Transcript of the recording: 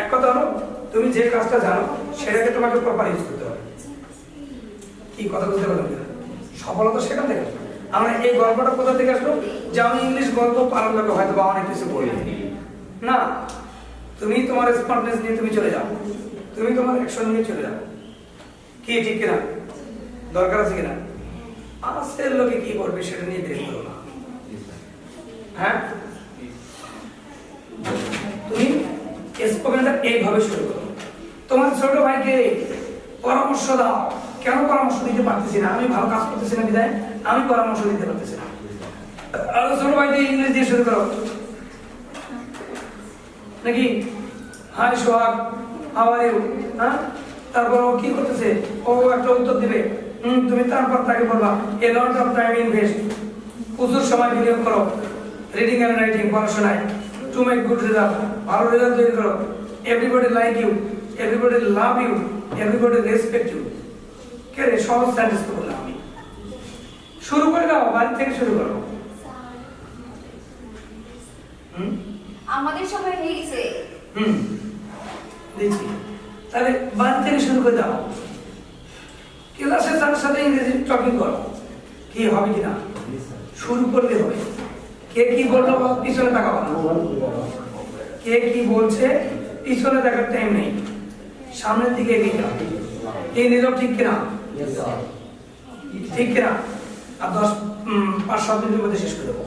এক কথা হলো, তুমি যে কাজটা জানো, সেটাকে তোমাকে প্রপার ইউজ করতে হবে। কি কথা বলতে পারলাম কিনা সফলতা সেখান থেকে আমরা এই গল্পটা কোথা থেকে আসলো? যে আমি ইংলিশ গল্প পারার লোকে হয়তো বা অনেক কিছু বলি না, তুমি তোমার স্মার্টনেস নিয়ে তুমি চলে যাও। তুমি তোমার অ্যাকশন নিয়ে চলে যাও। কি, ঠিক কিনা? দরকার আছে কিনা? পাশের লোকে কি করবে সেটা নিয়ে দেখতে না। হ্যাঁ তুমি স্পোকেনটা এইভাবে শুরু করো তোমার ছোট ভাইকে পরামর্শ দাও। কেন পরামর্শ দিতে পারতেছি না? আমি ভালো কাজ করতেছি না বিদায় আমি পরামর্শ দিতে পারতেছি না। আরও ছোট ভাই দিয়ে ইংলিশ দিয়ে শুরু করো। নাকি? হাই সোহাগ ইউ হ্যাঁ? তারপর ও কি করতেছে? ও একটা উত্তর দিবে। হুম, তুমি তারপর তাকে বলবা a lot of time invest প্রচুর সময় বিনিয়োগ করো। রিডিং এন্ড রাইটিং পড়াশোনায়। টু মেক গুড রেজাল্ট ভালো রেজাল্ট তৈরি করো। Everybody like you everybody love you everybody respect you কে রে সহজ সেন্টেন্স বললাম আমি। শুরু করে দাও বাড়ি থেকে শুরু করো। আমাদের সময় হয়ে গেছে। হুম। দিচ্ছি। তাহলে বাড়ি থেকে শুরু করে দাও। ক্লাসে তার সাথে ইংরেজি টকিং করো। কি হবে কিনা? শুরু করলে হবে। কে কি বলল পিছনে তাকাবো না কে কি বলছে, পিছনে দেখার টাইম নেই। সামনের দিকে এগিয়ে যাও। এই নিল ঠিক কিনা? ঠিক কিনা? আর দশ পাঁচ, সাত মিনিটের মধ্যে শেষ করে দেবো।